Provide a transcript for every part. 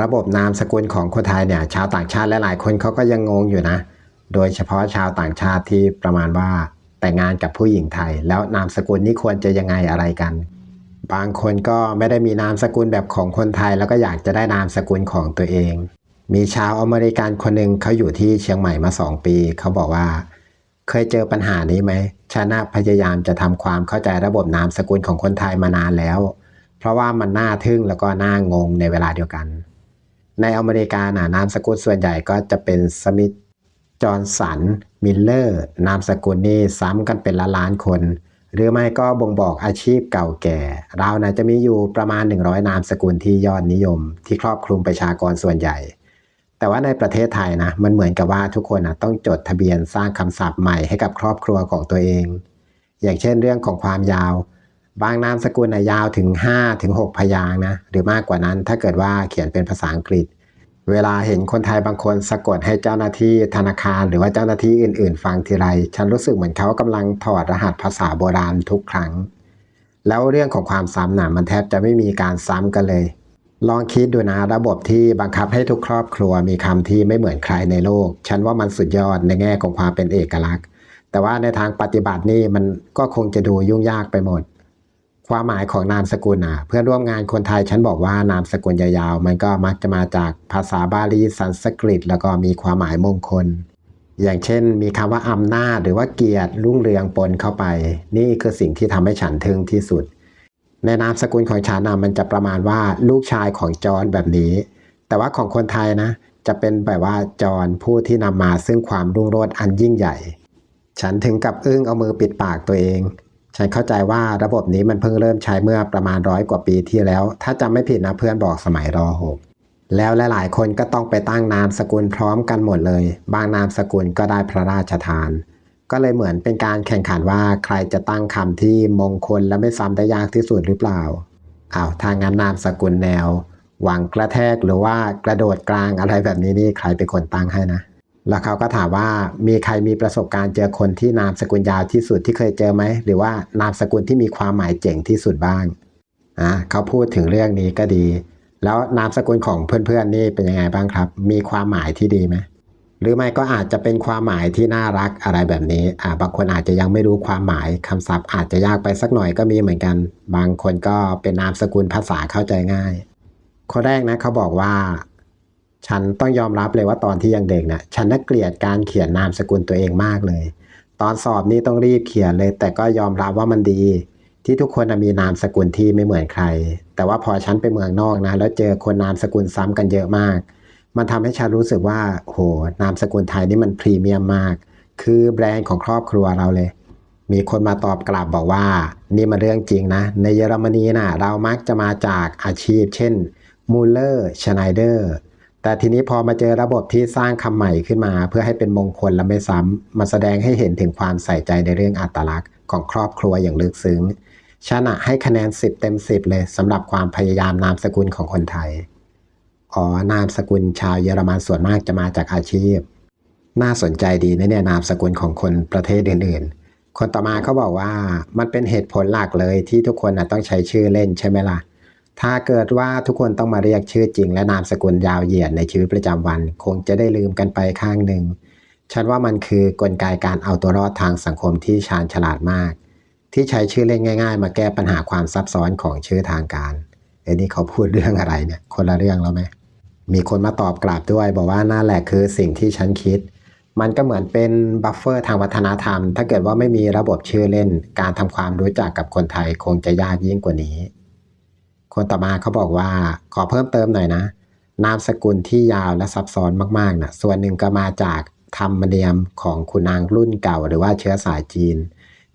ระบบนามสกุลของคนไทยเนี่ยชาวต่างชาติและหลายคนเขาก็ยังงงอยู่นะ โดยเฉพาะชาวต่างชาติที่ประมาณว่าแต่งงานกับผู้หญิงไทย แล้วนามสกุลนี่ควรจะยังไงอะไรกัน บางคนก็ไม่ได้มีนามสกุลแบบของคนไทย แล้วก็อยากจะได้นามสกุลของตัวเอง มีชาวอเมริกันคนหนึ่งเขาอยู่ที่เชียงใหม่มาสองปีเขาบอกว่า เคยเจอปัญหานี้ไหมฉันะพยายามจะทำความเข้าใจระบบนามสกุลของคนไทยมานานแล้ว เพราะว่ามันน่าทึ่งแล้วก็น่างงในเวลาเดียวกัน ในอเมริกาน่ะนามสกุลส่วนใหญ่ก็จะเป็นสมิธจอห์นสัน มิลเลอร์ นามสกุลนี่ซ้ำกันเป็นล้านล้านๆคน หรือไม่ก็บ่งบอกอาชีพเก่าแก่ เรานะจะมีอยู่ประมาณ 100 นามสกุลที่ยอดนิยม ที่ครอบคลุมประชากรส่วนใหญ่ แต่ว่าในประเทศไทยนะ มันเหมือนกับว่าทุกคนนะต้องจดทะเบียนสร้างคำศัพท์ใหม่ให้กับครอบครัวของตัวเอง อย่างเช่นเรื่องของความยาว บางนามสกุลนะยาวถึง5ถึง6พยางนะหรือมากกว่านั้นถ้าเกิดว่าเขียนเป็นภาษาอังกฤษ เวลาเห็นคนไทยบางคนสะกดให้เจ้าหน้าที่ธนาคาร หรือว่าเจ้าหน้าที่อื่น ๆ ฟังทีไร ฉันรู้สึกเหมือนเขากำลังถอดรหัสภาษาโบราณทุกครั้ง แล้วเรื่องของความซ้ำหน่ะมันแทบจะไม่มีการซ้ำกันเลย ลองคิดดูนะระบบที่บังคับให้ทุกครอบครัวมีคำที่ไม่เหมือนใครในโลก ฉันว่ามันสุดยอดในแง่ของความเป็นเอกลักษณ์ แต่ว่าในทางปฏิบัตินี่มันก็คงจะดูยุ่งยากไปหมด ความหมายของนามสกุลอะ เพื่อนร่วมงานคนไทยฉันบอกว่านามสกุลยาวๆ มันก็มักจะมาจากภาษาบาลีสันสกฤต แล้วก็มีความหมายมงคล อย่างเช่น มีคำว่าอำนาจหรือว่าเกียรติรุ่งเรืองปนเข้าไป นี่คือสิ่งที่ทำให้ฉันทึ่งที่สุด ในนามสกุลของฉันนะมันจะประมาณว่าลูกชายของจอร์นแบบนี้ แต่ว่าของคนไทยนะ จะเป็นแบบว่าจอร์นผู้ที่นำมาซึ่งความรุ่งโรจน์อันยิ่งใหญ่ ฉันถึงกับอึ้งเอามือปิดปากตัวเอง ฉันเข้าใจว่าระบบนี้มันเพิ่งเริ่มใช้เมื่อประมาณร้อยกว่าปีที่แล้ว ถ้าจำไม่ผิดนะเพื่อนบอกสมัยรหกแล้วหลายๆคนก็ต้องไปตั้งนามสกุลพร้อมกันหมดเลย บางนามสกุลก็ได้พระราชทาน ก็เลยเหมือนเป็นการแข่งขันว่าใครจะตั้งคำที่มงคลและไม่ซ้ำได้ยากที่สุดหรือเปล่าอ้าวทางงั้นนามสกุลแนว หวังกระแทกหรือว่ากระโดดกลางอะไรแบบนี้นี่ใครเป็นคนตั้งให้นะ แล้วเขาก็ถามว่ามีใครมีประสบการณ์เจอคนที่นามสกุลยาวที่สุดที่เคยเจอไหม หรือว่านามสกุลที่มีความหมายเจ๋งที่สุดบ้างอะเขาพูดถึงเรื่องนี้ก็ดี แล้วนามสกุลของเพื่อนๆนี่เป็นยังไงบ้างครับ มีความหมายที่ดีไหมหรือไม่ก็อาจจะเป็นความหมายที่น่ารักอะไรแบบนี้อ่าบางคนอาจจะยังไม่รู้ความหมายคำศัพท์ อาจจะยากไปสักหน่อยก็มีเหมือนกัน บางคนก็เป็นนามสกุลภาษาเข้าใจง่ายข้อแรกนะเขาบอกว่า ฉันต้องยอมรับเลยว่าตอนที่ยังเด็กเนี่ยฉันน่าเกลียดการเขียนนามสกุลตัวเองมากเลย ตอนสอบนี่ต้องรีบเขียนเลย แต่ก็ยอมรับว่ามันดี ที่ทุกคนมีนามสกุลที่ไม่เหมือนใคร แต่ว่าพอฉันไปเมืองนอกนะ แล้วเจอคนนามสกุลซ้ำกันเยอะมาก มันทำให้ฉันรู้สึกว่าโหนามสกุลไทยนี่มันพรีเมียมมาก คือแบรนด์ของครอบครัวเราเลยมีคนมาตอบกลับบอกว่า นี่มันเรื่องจริงนะ ในเยอรมนีน่ะ เรามักจะมาจากอาชีพ เช่นมูลเลอร์ชไนเดอร์ แต่ทีนี้พอมาเจอระบบที่สร้างคำใหม่ขึ้นมา เพื่อให้เป็นมงคลและไม่ซ้ำมันแสดงให้เห็นถึงความใส่ใจในเรื่องอัตลักษณ์ของครอบครัวอย่างลึกซึ้งชนะให้คะแนน 10 เต็ม 10 เลยสำหรับความพยายามนามสกุลของคนไทย อ๋อนามสกุลชาวเยอรมันส่วนมากจะมาจากอาชีพ น่าสนใจดีนะเนี่ยนามสกุลของคนประเทศอื่นๆ คนต่อมาเขาบอกว่ามันเป็นเหตุผลหลักเลยที่ทุกคนนะต้องใช้ชื่อเล่นใช่ไหมล่ะ ถ้าเกิดว่าทุกคนต้องมาเรียกชื่อจริง และนามสกุลยาวเหยียดในชีวิตประจำวัน คงจะได้ลืมกันไปข้างหนึ่ง ฉันว่ามันคือกลไกการเอาตัวรอดทางสังคมที่ชาญฉลาดมาก ที่ใช้ชื่อเล่นง่าย ๆ มาแก้ปัญหาความซับซ้อนของชื่อทางการเอ้นี่เขาพูดเรื่องอะไรเนี่ย คนละเรื่องแล้วไหมมีคนมาตอบกลับด้วยบอกว่านั่นแหละคือสิ่งที่ฉันคิด มันก็เหมือนเป็นบัฟเฟอร์ทางวัฒนธรรม ถ้าเกิดว่าไม่มีระบบชื่อเล่น การทำความรู้จักกับคนไทยคงจะยากยิ่งกว่านี้ คนต่อมาเขาบอกว่าขอเพิ่มเติมหน่อยนะ นามสกุลที่ยาวและซับซ้อนมากๆนะส่วนหนึ่งก็มาจากธรรมเนียมของคุณนางรุ่นเก่า หรือว่าเชื้อสายจีน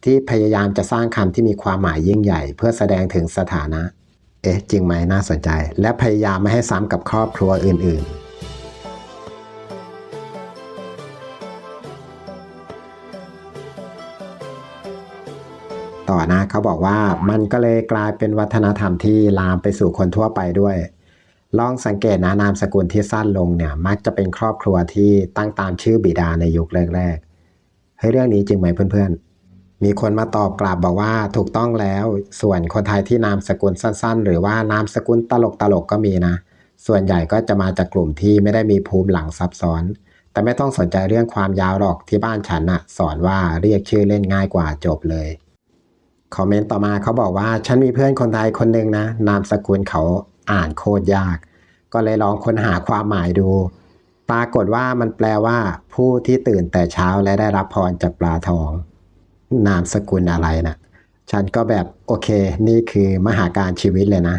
ที่พยายามจะสร้างคำที่มีความหมายยิ่งใหญ่ เพื่อแสดงถึงสถานะ เอ๊ะ จริงไหมน่าสนใจ และพยายามไม่ให้ซ้ำกับครอบครัวอื่น ๆ ต่อนะ เขาบอกว่ามันก็เลยกลายเป็นวัฒนธรรมที่ลามไปสู่คนทั่วไปด้วย ลองสังเกตนะนามสกุลที่สั้นลงเนี่ยมักจะเป็นครอบครัวที่ตั้งตามชื่อบิดาในยุคแรกๆเฮ้ยเรื่องนี้จริงไหมเพื่อนๆ มีคนมาตอบกลับบอกว่าถูกต้องแล้ว ส่วนคนไทยที่นามสกุลสั้น ๆ หรือว่านามสกุลตลกๆก็มีนะ ส่วนใหญ่ก็จะมาจากกลุ่มที่ไม่ได้มีภูมิหลังซับซ้อนแต่ไม่ต้องสนใจเรื่องความยาวหรอกที่บ้านฉันน่ะสอนว่าเรียกชื่อเล่นง่ายกว่าจบเลย คอมเมนต์ต่อมาเขาบอกว่า ฉันมีเพื่อนคนไทยคนหนึ่งนะ นามสกุลเขาอ่านโคตรยาก ก็เลยลองค้นหาความหมายดู ปรากฏว่ามันแปลว่า ผู้ที่ตื่นแต่เช้าและได้รับพรจากปลาทอง นามสกุลอะไรนะฉันก็แบบโอเค นี่คือมหาการชีวิตเลยนะ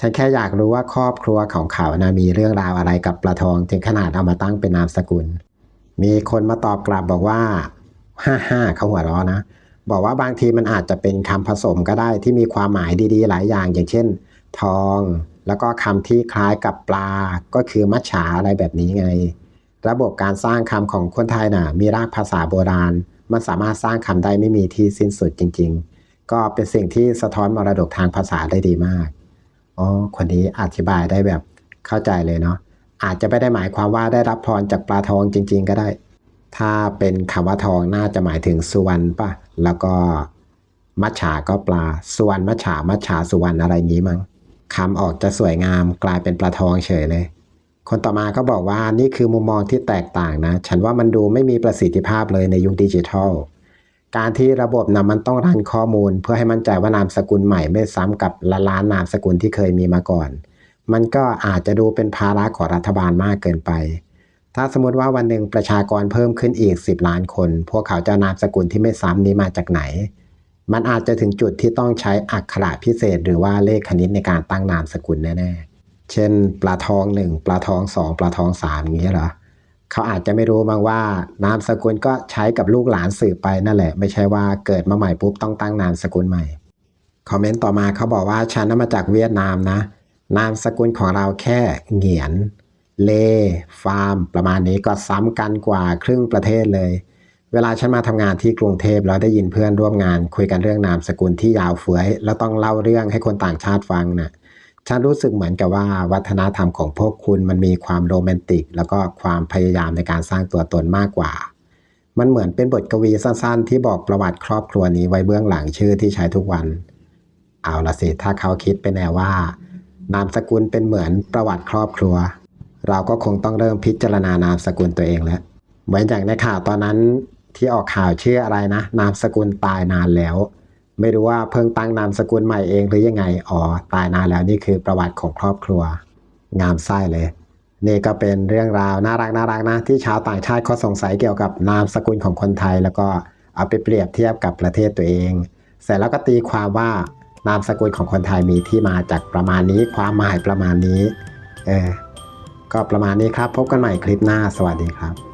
ฉันแค่อยากรู้ว่าครอบครัวของเขานะมีเรื่องราวอะไรกับปลาทอง ถึงขนาดเอามาตั้งเป็นนามสกุล มีคนมาตอบกลับบอกว่าฮ่าฮ่าเขาหัวเราะนะ บอกว่าบางทีมันอาจจะเป็นคำผสมก็ได้ที่มีความหมายดีๆ หลายอย่าง อย่างเช่น ทอง แล้วก็คำที่คล้ายกับปลา ก็คือมัจฉาอะไรแบบนี้ไง ระบบการสร้างคำของคนไทยน่ะ มีรากภาษาโบราณ มันสามารถสร้างคำได้ไม่มีที่สิ้นสุดจริง ๆ ก็เป็นสิ่งที่สะท้อนมรดกทางภาษาได้ดีมากอ๋อคนนี้อธิบายได้แบบเข้าใจเลยเนาะอาจจะไม่ได้หมายความว่าได้รับพรจากปลาทองจริง ๆ ก็ได้ ถ้าเป็นคำว่าทองน่าจะหมายถึงสุวรรณป่ะ แล้วก็มัจฉาก็ปลาสุวรรณมัจฉามัจฉาสุวรรณอะไรงนี้มั้งคำออกจะสวยงามกลายเป็นปลาทองเฉยเลย คนต่อมาก็บอกว่านี่คือมุมมองที่แตกต่างนะ ฉันว่ามันดูไม่มีประสิทธิภาพเลยในยุคดิจิทัล การที่ระบบนะมันต้องรันข้อมูล เพื่อให้มั่นใจว่านามสกุลใหม่ไม่ซ้ำกับละล้านนามสกุลที่เคยมีมาก่อน มันก็อาจจะดูเป็นภาระของรัฐบาลมากเกินไป ถ้าสมมติว่าวันหนึ่งประชากรเพิ่มขึ้นอีก 10 ล้านคน พวกเขาจะนามสกุลที่ไม่ซ้ำนี้มาจากไหน มันอาจจะถึงจุดที่ต้องใช้อักขระพิเศษ หรือว่าเลขคณิตในการตั้งนามสกุลแน่ๆ เช่น ปลาทองหนึ่งปลาทองสองปลาทองสามอย่างเงี้เหรอเขาอาจจะไม่รู้บ้างว่านามสกุลก็ใช้กับลูกหลานสืบไปนั่นแหละ ไม่ใช่ว่าเกิดมาใหม่ปุ๊บต้องตั้งนามสกุลใหม่คอมเมนต์ต่อมาเขาบอกว่าฉันน่ะมาจากเวียดนามนะ นามสกุลของเราแค่เหงียน เลฟาร์ม ประมาณนี้ก็ซ้ำกันกว่าครึ่งประเทศเลย เวลาฉันมาทำงานที่กรุงเทพแล้วได้ยินเพื่อนร่วมงาน คุยกันเรื่องนามสกุลที่ยาวเฟื้อยแล้วต้องเล่าเรื่องให้คนต่างชาติฟังน่ะฉันรู้สึกเหมือนกับว่าวัฒนธรรมของพวกคุณมันมีความโรแมนติก แล้วก็ความพยายามในการสร้างตัวตนมากกว่า มันเหมือนเป็นบทกวีสั้นๆ ที่บอกประวัติครอบครัวนี้ไว้เบื้องหลังชื่อที่ใช้ทุกวัน เอาละสิถ้าเขาคิดไปแนวว่า นามสกุลเป็นเหมือนประวัติครอบครัว เราก็คงต้องเริ่มพิจารณานามสกุลตัวเองแล้ว เหมือนอย่างในข่าวตอนนั้นที่ออกข่าวชื่ออะไรนะ นามสกุลตายนานแล้ว ไม่รู้ว่าเพิ่งตั้งนามสกุลใหม่เองหรือยังไงอ๋อตายนานแล้วนี่คือประวัติของครอบครัว งามไส้เลย นี่ก็เป็นเรื่องราวน่ารักน่ารักนะ ที่ชาวต่างชาติเขาสงสัยเกี่ยวกับนามสกุลของคนไทย แล้วก็เอาไปเปรียบเทียบกับประเทศตัวเอง เสร็จแล้วก็ตีความว่านามสกุลของคนไทยมีที่มาจากประมาณนี้ความหมายประมาณนี้เออ ก็ประมาณนี้ครับ พบกันใหม่คลิปหน้า สวัสดีครับ